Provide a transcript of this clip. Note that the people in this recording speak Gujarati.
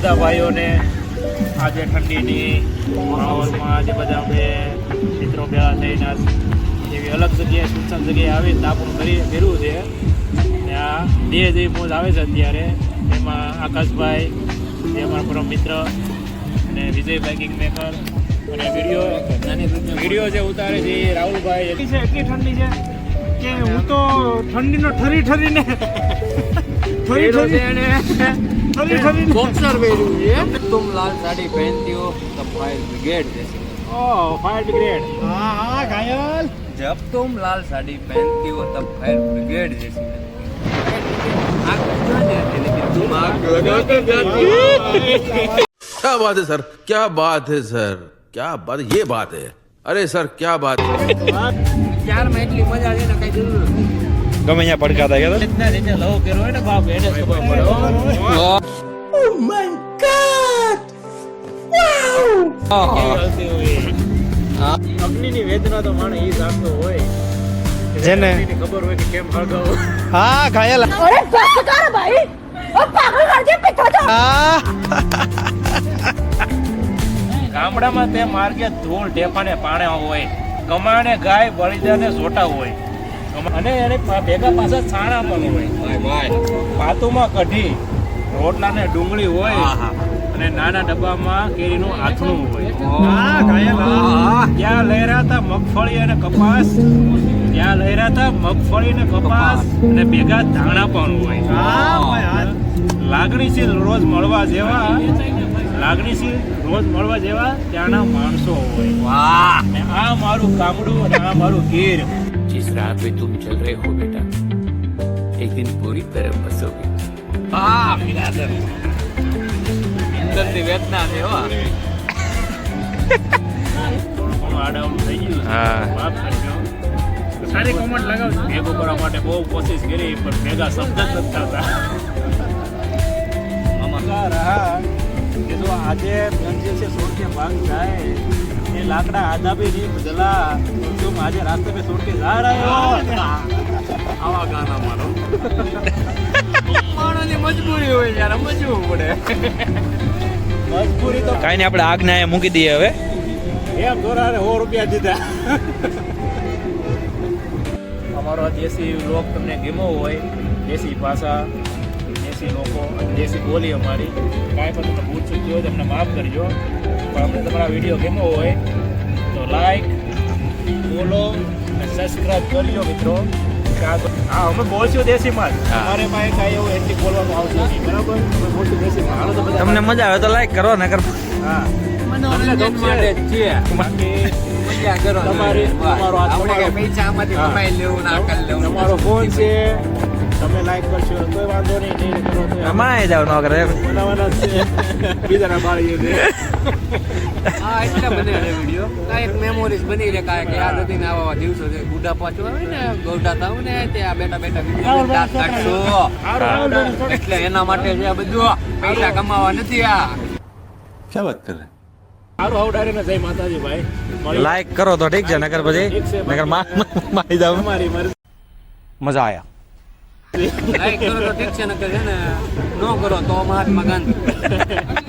બધા ભાઈઓને આજે ઠંડીની માહોલમાં આજે બધા અમે મિત્રો ભેળા થઈને એવી અલગ જગ્યાએ સૂચન જગ્યાએ આવી તાપણું કરી કર્યું છે. ને આ બે જેવી મોજ આવે છે અત્યારે. એમાં આકાશભાઈ જે અમારા પરમ મિત્ર અને વિજયભાઈ કિંગ મેકર અને વીડિયો વીડિયો જે ઉતારે છે એ રાહુલભાઈ. એટલી છે, એટલી ઠંડી છે કે હું તો ઠંડીનો ઠરી ઠરીને जब तुम लाल साड़ी पहनती हो तब फायर ब्रिगेड जैसी क्या बात है सर? क्या बात है सर? क्या बात ये बात है। अरे सर क्या बात है? यार मैं मज़ा आ गया ना कहीं ગમે ત્યાં પડકાતા ગયા અગ્નિની વેદના તો માણે ઈ જાણતો હોય. જેને? ખબર હોય કે કેમ હળગાવો હા ઘાયલ. અરે ગામડામાં તે માર્ગે ધૂળ ઢેપાને પાણે હોય. કમાણે ગાય બળીદાને જોટા હોય. અને એને ભેગા પાછા છાણા પણ હોય. પાતુમાં કઢી રોટલાને ડુંગળી હોય અને નાના ડબ્બામાં કેરીનું આથણું હોય. ત્યાં રહ્યા હતા મગફળી અને કપાસ. ત્યાં લહેરાતા મગફળી ને કપાસ અને ભેગા ધાણા પણ હોય. હા લાગણીશીલ રોજ મળવા જેવા લાગણીશીલ રોજ મળવા જેવા ત્યાંના માણસો હોય. આ મારું કામડું અને આ મારું ગીર. जिस राह पे तुम चल रहे हो बेटा एक दिन पूरी तरह बसोगे હા બિરાદર અંદરથી વેદના છે હો ઘણું આડાવડું થઈ ગયું હા. માફ કરજો સારી કોમેન્ટ લગાવજો ભેગું કરવા માટે બહુ કોશિશ કરી પણ ભેગા શબ્દ જ નથી થતા મમકા રહા કે જો આજે મંજિલ से छोड़ के भाग जाए ये लाकड़ा आधा भी नहीं जला तुम आज रास्ते पे छोड़ के जा रहे हो આવા ગાના મારો માણસની મજબૂરી હોય યાર સમજવું પડે મજબૂરી તો કાંઈ નહીં આપણે આગને અહીંયા મૂકી દઈએ હવે એમ દોરાને સો રૂપિયા દીધા અમારો આ દેશી લોક તમને ગમ્યો હોય દેશી ભાષા દેશી લોકો દેશી બોલી અમારી કાંઈ પણ તમને ભૂલ ચૂકી હોય તો અમને માફ કરજો પણ અમને તમારા વીડિયો ગમ્યો હોય તો લાઈક બોલો અને સબસ્ક્રાઈબ કરજો મિત્રો. કે તો- હા અમે બોલશું દેશીમાં જ. અમારે પાસે કાંઈ એવું એન્ટી બોલવાનું આવશે નહીં બરાબર? અમે બોલશું દેશીમાં હાલો તો બધા. તમને મજા આવે તો લાઈક કરો ને કર હા. મનોરંજન માટે જ છે બાકી મજા કરો. તમારી- તમારો આ- આપણે તમારો- કઈ પૈસા આમાંથી હા. કમાઈ લેવું ના લેવું. તમારો ફોન છે. તમે લાઈક કરશો કોઈ વાંધો નહીં નહીં કરો તો. અમાય જાવ ન કરે બનાવવાના છે. બીજાના બાળીએ છે હા એટલે બને છે વીડિયો કાંઈક મેમોરીઝ બની રહે કાંઈક યાદ હતી ને આવા દિવસો છે. ગુડા પાછો આવે ને ગોડા થાવ ને ત્યાં બેઠા બેઠા વીડિયો દાંત કાઢશો. એટલે એના માટે છે આ બધું. પૈસા કમાવા નથી આ. સારું આવડારે જય માતાજી ભાઈ. લાઈક કરો તો ઠીક છે નગર પછી નગર મારી મજા આયા. લાઈક કરો તો ઠીક છે ને ન કરો તો મહાત્મા ગાંધી.